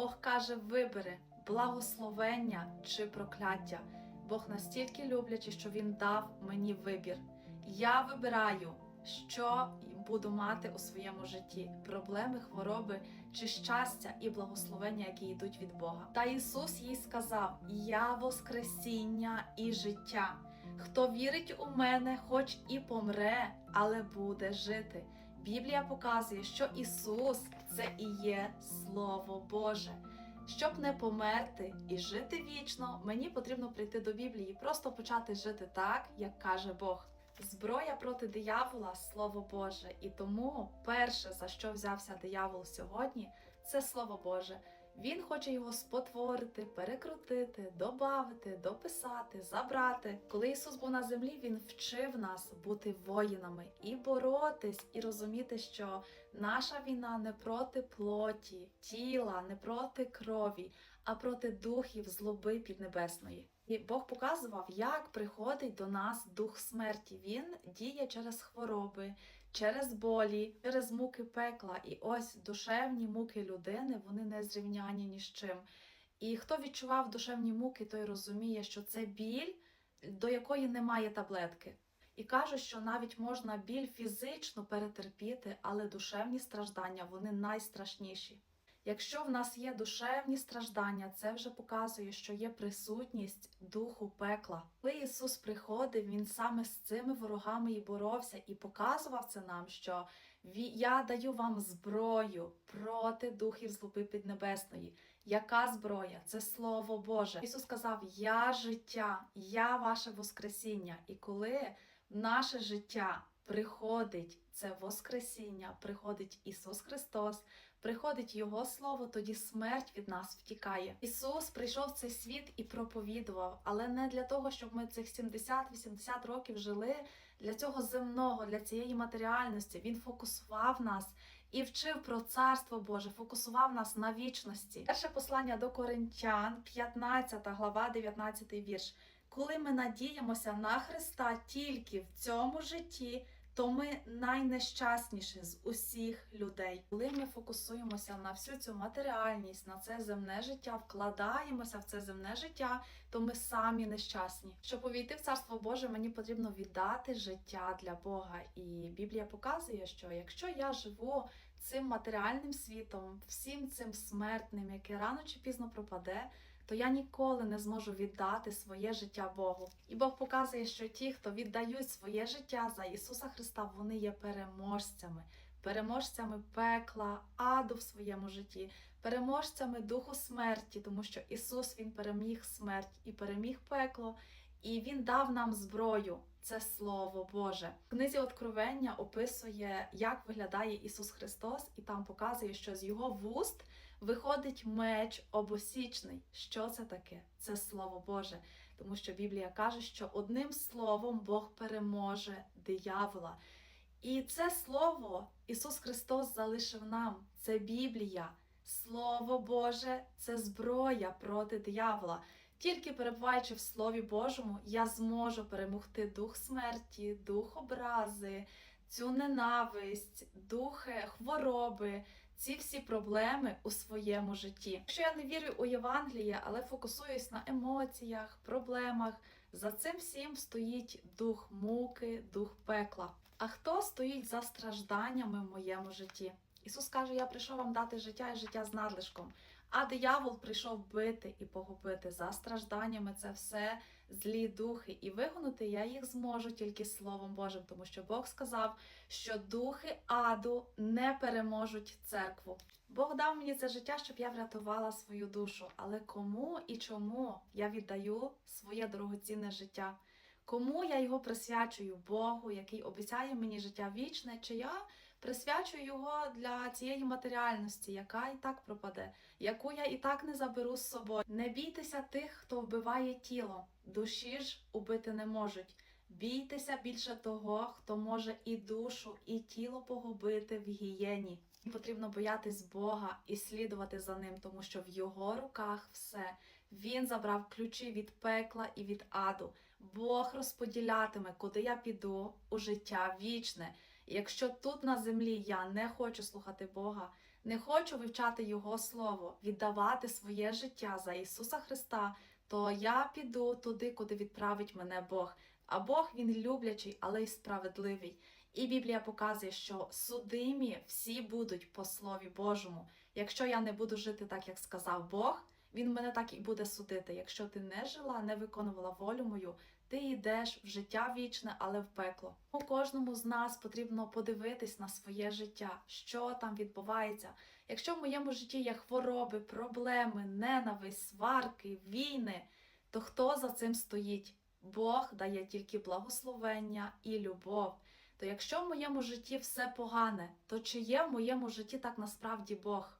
Бог каже: вибери благословення чи прокляття. Бог настільки люблячий, що Він дав мені вибір. Я вибираю, що буду мати у своєму житті: проблеми, хвороби чи щастя і благословення, які йдуть від Бога. Та Ісус їй сказав: Я Воскресіння і життя. Хто вірить у мене, хоч і помре, але буде жити. Біблія показує, що Ісус це і є Слово Боже. Щоб не померти і жити вічно, мені потрібно прийти до Біблії, просто почати жити так, як каже Бог. Зброя проти диявола Слово Боже. І тому перше, за що взявся диявол сьогодні, це Слово Боже. Він хоче його спотворити, перекрутити, добавити, дописати, забрати. Коли Ісус був на землі, Він вчив нас бути воїнами і боротись, і розуміти, що наша війна не проти плоті, тіла, не проти крові, а проти духів злоби піднебесної. І Бог показував, як приходить до нас дух смерті. Він діє через хвороби, через болі, через муки пекла. І ось душевні муки людини вони не зрівняні ні з чим. І хто відчував душевні муки, той розуміє, що це біль, до якої немає таблетки. І кажуть, що навіть можна біль фізично перетерпіти, але душевні страждання вони найстрашніші. Якщо в нас є душевні страждання, це вже показує, що є присутність духу пекла. Коли Ісус приходив, Він саме з цими ворогами і боровся, і показував це нам, що я даю вам зброю проти духів злоби піднебесної. Яка зброя? Це Слово Боже. Ісус сказав: Я життя, я ваше Воскресіння. І коли наше життя приходить це Воскресіння, приходить Ісус Христос, приходить Його Слово, тоді смерть від нас втікає. Ісус прийшов в цей світ і проповідував, але не для того, щоб ми цих 70-80 років жили для цього земного, для цієї матеріальності. Він фокусував нас і вчив про Царство Боже, фокусував нас на вічності. Перше послання до Коринтян, 15 глава, 19 вірш. Коли ми надіємося на Христа тільки в цьому житті, то ми найнещасніші з усіх людей. Коли ми фокусуємося на всю цю матеріальність, на це земне життя, вкладаємося в це земне життя, то ми самі нещасні. Щоб увійти в царство Боже, мені потрібно віддати життя для Бога. І Біблія показує, що якщо я живу цим матеріальним світом, всім цим смертним, яке рано чи пізно пропаде, то я ніколи не зможу віддати своє життя Богу. І Бог показує, що ті, хто віддають своє життя за Ісуса Христа, вони є переможцями, переможцями пекла, аду в своєму житті, переможцями духу смерті, тому що Ісус Він переміг смерть і переміг пекло, і Він дав нам зброю. Це Слово Боже. В книзі Откровення описує, як виглядає Ісус Христос, і там показує, що з його вуст виходить меч обосічний. Що це таке? Це Слово Боже. Тому що Біблія каже, що одним словом Бог переможе диявола. І це слово Ісус Христос залишив нам. Це Біблія. Слово Боже це зброя проти диявола. Тільки перебуваючи в Слові Божому, я зможу перемогти дух смерті, дух образи, цю ненависть, дух е, хвороби, ці всі проблеми у своєму житті. Якщо я не вірю у Євангеліє, але фокусуюсь на емоціях, проблемах, за цим всім стоїть дух муки, дух пекла. А хто стоїть за стражданнями в моєму житті? Ісус каже: Я прийшов вам дати життя і життя з надлишком. А диявол прийшов бити і погубити за стражданнями це все злі духи, і вигонути я їх зможу тільки Словом Божим, тому що Бог сказав, що духи аду не переможуть церкву. Бог дав мені це життя, щоб я врятувала свою душу. Але кому і чому я віддаю своє дорогоцінне життя? Кому я його присвячую Богу, який обіцяє мені життя вічне, чи я присвячую його для цієї матеріальності, яка і так пропаде, яку я і так не заберу з собою. Не бійтеся тих, хто вбиває тіло, душі ж убити не можуть. Бійтеся більше того, хто може і душу, і тіло погубити в гієні. Потрібно боятись Бога і слідувати за ним, тому що в його руках все. Він забрав ключі від пекла і від аду. Бог розподілятиме, куди я піду у життя вічне. Якщо тут на землі я не хочу слухати Бога, не хочу вивчати Його Слово, віддавати своє життя за Ісуса Христа, то я піду туди, куди відправить мене Бог. А Бог він люблячий, але й справедливий. І Біблія показує, що судимі всі будуть по Слові Божому. Якщо я не буду жити так, як сказав Бог, він мене так і буде судити. Якщо ти не жила, не виконувала волю мою, ти йдеш в життя вічне, але в пекло. У кожному з нас потрібно подивитись на своє життя, що там відбувається. Якщо в моєму житті є хвороби, проблеми, ненависть, сварки, війни, то хто за цим стоїть? Бог дає тільки благословення і любов. То якщо в моєму житті все погане, то чи є в моєму житті так насправді Бог?